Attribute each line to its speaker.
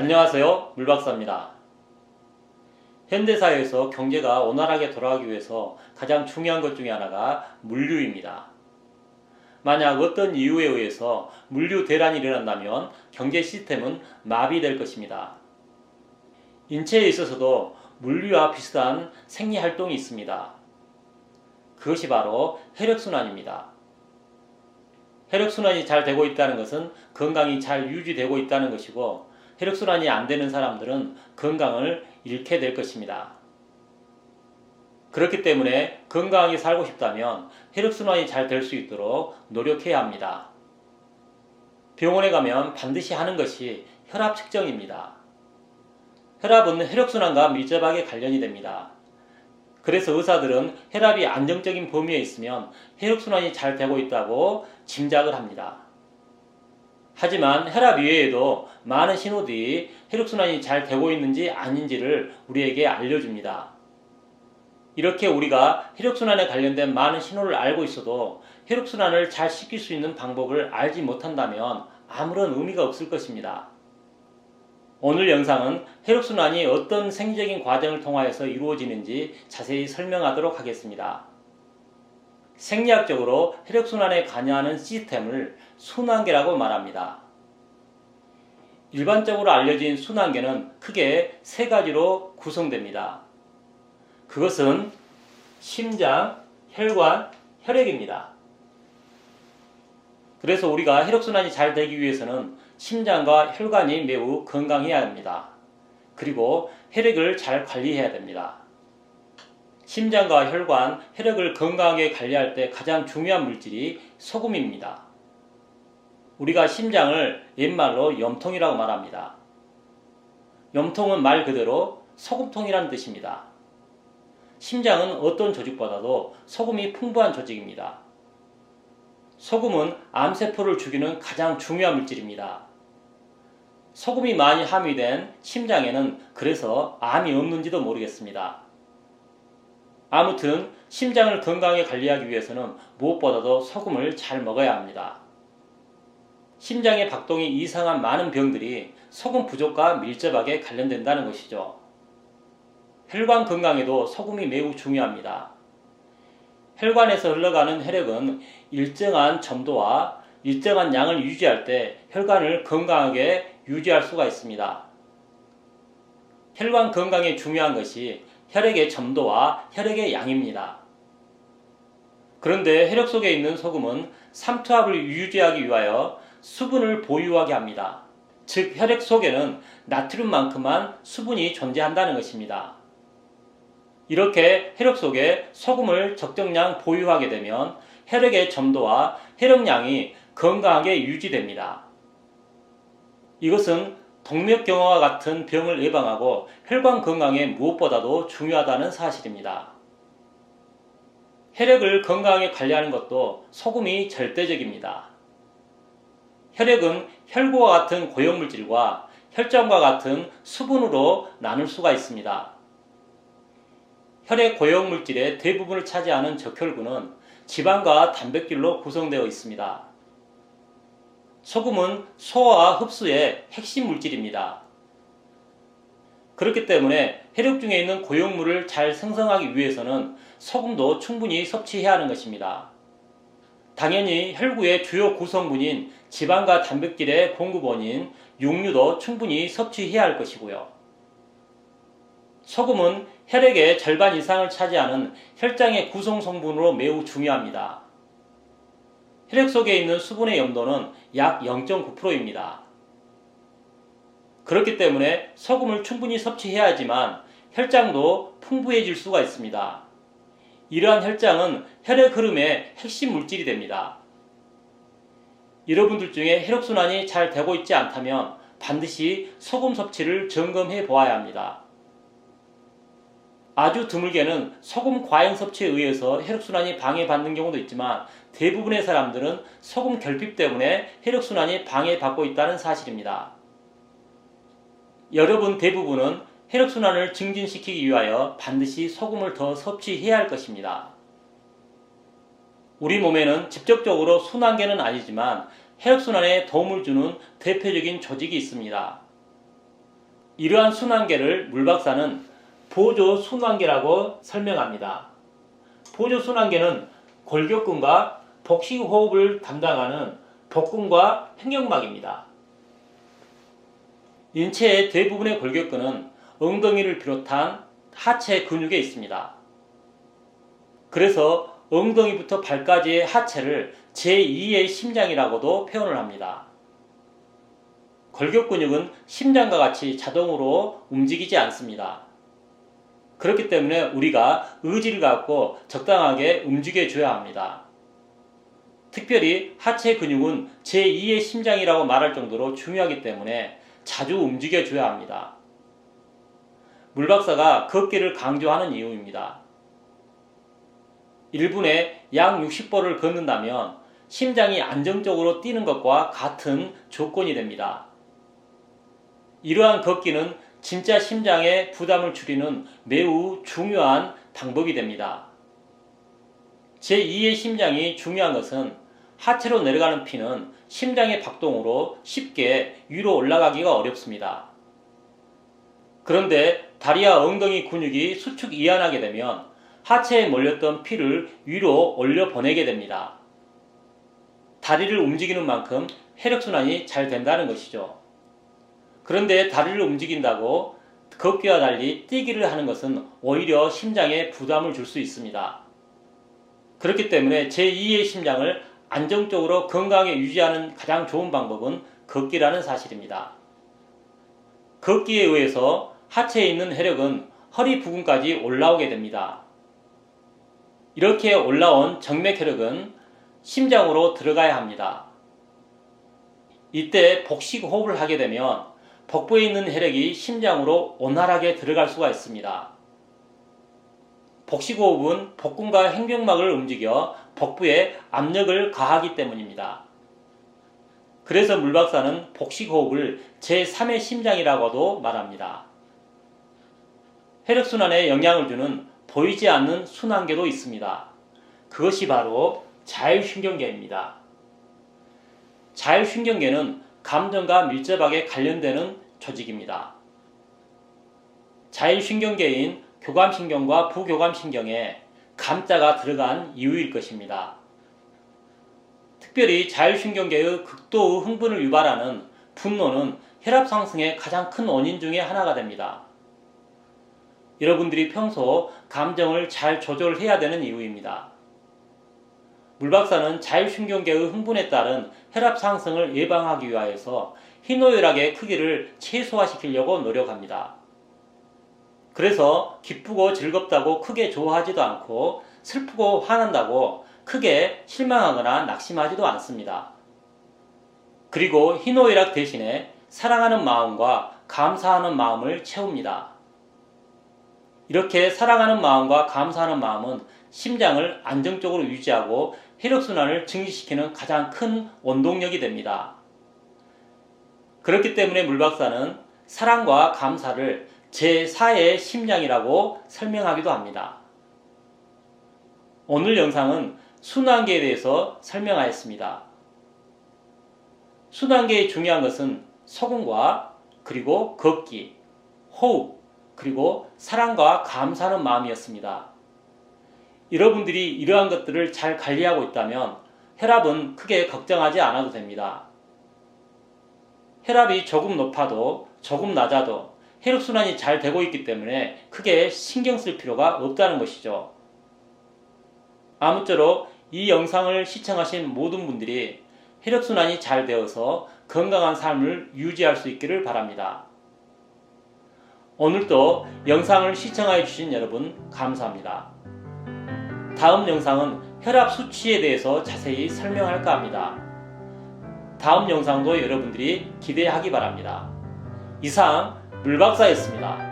Speaker 1: 안녕하세요. 물박사입니다. 현대사회에서 경제가 원활하게 돌아가기 위해서 가장 중요한 것 중에 하나가 물류입니다. 만약 어떤 이유에 의해서 물류 대란이 일어난다면 경제 시스템은 마비될 것입니다. 인체에 있어서도 물류와 비슷한 생리 활동이 있습니다. 그것이 바로 혈액순환입니다. 혈액순환이 잘 되고 있다는 것은 건강이 잘 유지되고 있다는 것이고 혈액순환이 안 되는 사람들은 건강을 잃게 될 것입니다. 그렇기 때문에 건강하게 살고 싶다면 혈액순환이 잘 될 수 있도록 노력해야 합니다. 병원에 가면 반드시 하는 것이 혈압 측정입니다. 혈압은 혈액순환과 밀접하게 관련이 됩니다. 그래서 의사들은 혈압이 안정적인 범위에 있으면 혈액순환이 잘 되고 있다고 짐작을 합니다. 하지만 혈압 이외에도 많은 신호들이 혈액순환이 잘 되고 있는지 아닌지를 우리에게 알려줍니다. 이렇게 우리가 혈액순환에 관련된 많은 신호를 알고 있어도 혈액순환을 잘 시킬 수 있는 방법을 알지 못한다면 아무런 의미가 없을 것입니다. 오늘 영상은 혈액순환이 어떤 생리적인 과정을 통하여서 이루어지는지 자세히 설명하도록 하겠습니다. 생리학적으로 혈액순환에 관여하는 시스템을 순환계라고 말합니다. 일반적으로 알려진 순환계는 크게 세 가지로 구성됩니다. 그것은 심장, 혈관, 혈액입니다. 그래서 우리가 혈액순환이 잘 되기 위해서는 심장과 혈관이 매우 건강해야 합니다. 그리고 혈액을 잘 관리해야 됩니다. 심장과 혈관, 혈액을 건강하게 관리할 때 가장 중요한 물질이 소금입니다. 우리가 심장을 옛말로 염통이라고 말합니다. 염통은 말 그대로 소금통이라는 뜻입니다. 심장은 어떤 조직보다도 소금이 풍부한 조직입니다. 소금은 암세포를 죽이는 가장 중요한 물질입니다. 소금이 많이 함유된 심장에는 그래서 암이 없는지도 모르겠습니다. 아무튼 심장을 건강하게 관리하기 위해서는 무엇보다도 소금을 잘 먹어야 합니다. 심장의 박동이 이상한 많은 병들이 소금 부족과 밀접하게 관련된다는 것이죠. 혈관 건강에도 소금이 매우 중요합니다. 혈관에서 흘러가는 혈액은 일정한 점도와 일정한 양을 유지할 때 혈관을 건강하게 유지할 수가 있습니다. 혈관 건강에 중요한 것이 혈액의 점도와 혈액의 양입니다. 그런데 혈액 속에 있는 소금은 삼투압을 유지하기 위하여 수분을 보유하게 합니다. 즉 혈액 속에는 나트륨만큼만 수분이 존재한다는 것입니다. 이렇게 혈액 속에 소금을 적정량 보유하게 되면 혈액의 점도와 혈액량이 건강하게 유지됩니다. 이것은 동맥경화와 같은 병을 예방하고 혈관 건강에 무엇보다도 중요하다는 사실입니다. 혈액을 건강하게 관리하는 것도 소금이 절대적입니다. 혈액은 혈구와 같은 고형물질과 혈장과 같은 수분으로 나눌 수가 있습니다. 혈액 고형물질의 대부분을 차지하는 적혈구는 지방과 단백질로 구성되어 있습니다. 소금은 소화 흡수의 핵심 물질입니다. 그렇기 때문에 혈액 중에 있는 고용물을 잘 생성하기 위해서는 소금도 충분히 섭취해야 하는 것입니다. 당연히 혈구의 주요 구성분인 지방과 단백질의 공급원인 육류도 충분히 섭취해야 할 것이고요. 소금은 혈액의 절반 이상을 차지하는 혈장의 구성 성분으로 매우 중요합니다. 혈액 속에 있는 수분의 염도는 약 0.9%입니다. 그렇기 때문에 소금을 충분히 섭취해야 하지만 혈장도 풍부해질 수가 있습니다. 이러한 혈장은 혈액 흐름의 핵심 물질이 됩니다. 여러분들 중에 혈액순환이 잘 되고 있지 않다면 반드시 소금 섭취를 점검해 보아야 합니다. 아주 드물게는 소금 과잉 섭취에 의해서 혈액순환이 방해받는 경우도 있지만 대부분의 사람들은 소금 결핍 때문에 혈액순환이 방해받고 있다는 사실입니다. 여러분 대부분은 혈액순환을 증진시키기 위하여 반드시 소금을 더 섭취해야 할 것입니다. 우리 몸에는 직접적으로 순환계는 아니지만 혈액순환에 도움을 주는 대표적인 조직이 있습니다. 이러한 순환계를 물박사는 보조 순환계라고 설명합니다. 보조 순환계는 골격근과 복식 호흡을 담당하는 복근과 횡격막입니다. 인체의 대부분의 골격근은 엉덩이를 비롯한 하체 근육에 있습니다. 그래서 엉덩이부터 발까지의 하체를 제2의 심장이라고도 표현을 합니다. 골격 근육은 심장과 같이 자동으로 움직이지 않습니다. 그렇기 때문에 우리가 의지를 갖고 적당하게 움직여 줘야 합니다. 특별히 하체 근육은 제2의 심장이라고 말할 정도로 중요하기 때문에 자주 움직여 줘야 합니다. 물박사가 걷기를 강조하는 이유입니다. 1분에 약 60보를 걷는다면 심장이 안정적으로 뛰는 것과 같은 조건이 됩니다. 이러한 걷기는 진짜 심장의 부담을 줄이는 매우 중요한 방법이 됩니다. 제2의 심장이 중요한 것은 하체로 내려가는 피는 심장의 박동으로 쉽게 위로 올라가기가 어렵습니다. 그런데 다리와 엉덩이 근육이 수축 이완하게 되면 하체에 몰렸던 피를 위로 올려 보내게 됩니다. 다리를 움직이는 만큼 혈액순환이 잘 된다는 것이죠. 그런데 다리를 움직인다고 걷기와 달리 뛰기를 하는 것은 오히려 심장에 부담을 줄 수 있습니다. 그렇기 때문에 제2의 심장을 안정적으로 건강하게 유지하는 가장 좋은 방법은 걷기라는 사실입니다. 걷기에 의해서 하체에 있는 혈액은 허리 부근까지 올라오게 됩니다. 이렇게 올라온 정맥 혈액은 심장으로 들어가야 합니다. 이때 복식 호흡을 하게 되면 복부에 있는 혈액이 심장으로 원활하게 들어갈 수가 있습니다. 복식 호흡은 복근과 횡격막을 움직여 복부에 압력을 가하기 때문입니다. 그래서 물박사는 복식 호흡을 제3의 심장이라고도 말합니다. 혈액순환에 영향을 주는 보이지 않는 순환계도 있습니다. 그것이 바로 자율신경계입니다. 자율신경계는 감정과 밀접하게 관련되는 조직입니다. 자율신경계인 교감신경과 부교감신경에 감자가 들어간 이유일 것입니다. 특별히 자율신경계의 극도의 흥분을 유발하는 분노는 혈압 상승의 가장 큰 원인 중의 하나가 됩니다. 여러분들이 평소 감정을 잘 조절해야 되는 이유입니다. 물박사는 자율신경계의 흥분에 따른 혈압 상승을 예방하기 위하여서 희노애락의 크기를 최소화시키려고 노력합니다. 그래서 기쁘고 즐겁다고 크게 좋아하지도 않고 슬프고 화난다고 크게 실망하거나 낙심하지도 않습니다. 그리고 희노애락 대신에 사랑하는 마음과 감사하는 마음을 채웁니다. 이렇게 사랑하는 마음과 감사하는 마음은 심장을 안정적으로 유지하고 혈액순환을 증진시키는 가장 큰 원동력이 됩니다. 그렇기 때문에 물박사는 사랑과 감사를 제4의 심장이라고 설명하기도 합니다. 오늘 영상은 순환계에 대해서 설명하였습니다. 순환계의 중요한 것은 소금과 그리고 걷기, 호흡, 그리고 사랑과 감사하는 마음이었습니다. 여러분들이 이러한 것들을 잘 관리하고 있다면 혈압은 크게 걱정하지 않아도 됩니다. 혈압이 조금 높아도 조금 낮아도 혈액순환이 잘 되고 있기 때문에 크게 신경 쓸 필요가 없다는 것이죠. 아무쪼록 이 영상을 시청하신 모든 분들이 혈액순환이 잘 되어서 건강한 삶을 유지할 수 있기를 바랍니다. 오늘도 영상을 시청해 주신 여러분 감사합니다. 다음 영상은 혈압 수치에 대해서 자세히 설명할까 합니다. 다음 영상도 여러분들이 기대하기 바랍니다. 이상 물박사였습니다.